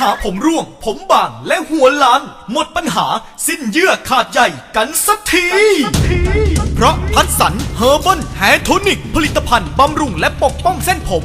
หาผมร่วง ผมบางและหัวล้าน หมดปัญหาสิ้นเยื่อขาดใยกันสักที เพราะพัดสันเฮอร์บอนแฮโทนิก ผลิตภัณฑ์บำรุงและปกป้องเส้นผม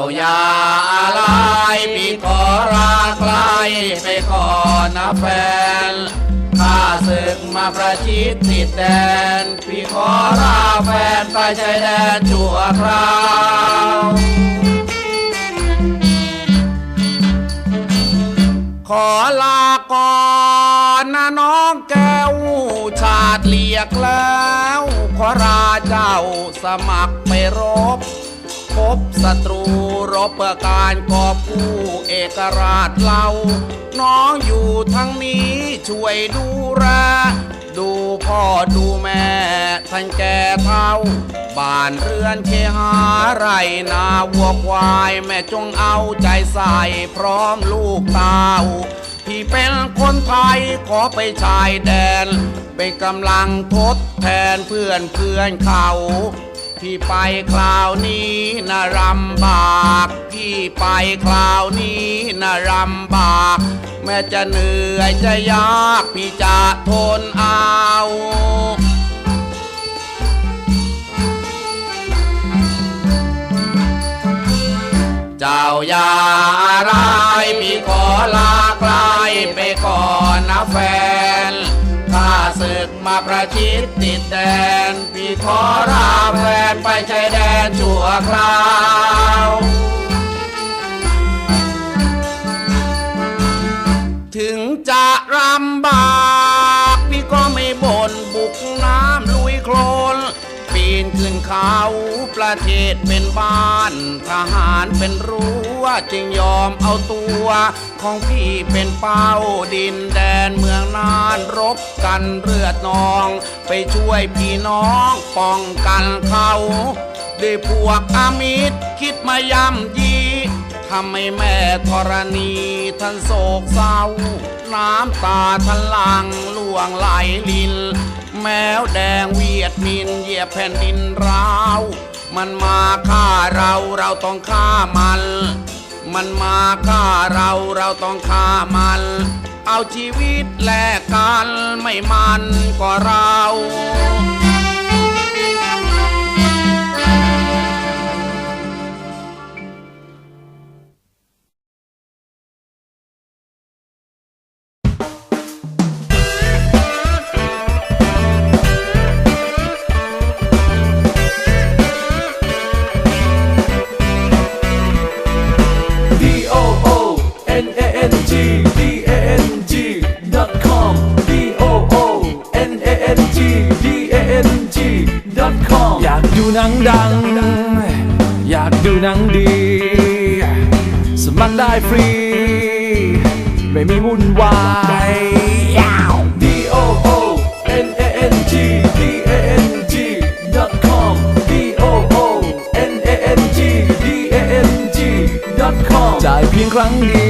าอย่าอะไรพี่ขอราใครไปก่อนนะแฟนข้าศึกมาประชิดติดแดน พี่ขอลาแฟนไปชายแดนชั่วคราวขอลาก่อนนะน้องแก้ว ชาติเลียกแล้ว ขอราเจ้าสมัครไปรบ พบศัตรูรบเพื่อการกอบกู้เอกราชเรา น้องอยู่ทั้งนี้ช่วยดูแลดูพ่อดูแม่ท่านแก่เท่า บ้านเรือนเคหาไรนาวัวควาย แม่จงเอาใจใส่พร้อมลูกเต้าที่เป็นคนไทยขอไปชายแดน เป็นกำลังทดแทนเพื่อนเพื่อนเขา พี่ไปคราวนี้นะรำบากพี่ไปคราวนี้นะรำบาก แม้จะเหนื่อยจะยากพี่จะทนเอาเจ้าอย่าอะไรพี่ขอลาใครไปก่อนนะแฟน ศึกมาประชิดติดแดน พี่ขอราแฟนไปชายแดนชั่วคราวถึงจะลำบาก พี่ก็ไม่บ่นบุกนา นขึ้นเขาประเทศเป็นบ้าน ทหารเป็นรั้วจึงยอมเอาตัวของพี่เป็นเป้าดินแดนเมืองนานรบกันเลือดนอง ไปช่วยพี่น้องป้องกันเขาด้วยพวกอามิตรคิดมาย่ำยีทำให้แม่ธรณีท่านโศกเศร้า น้ำตาทันลังล่วงไหลลิน แมวแดงเวียดมินเหยียบแผ่นดินร้าว มันมาฆ่าเราเราต้องฆ่ามัน มันมาฆ่าเราเราต้องฆ่ามัน เอาชีวิตแลกกันไม่มันกว่าเรา D A N G com อยากดูหนังดัง อยากดูหนังดี สมัครได้ฟรี ไม่มีวุ่นวาย D O O N A N G D A N G dot com D O O N A N G D A N G dot com จ่ายเพียงครั้งเดียว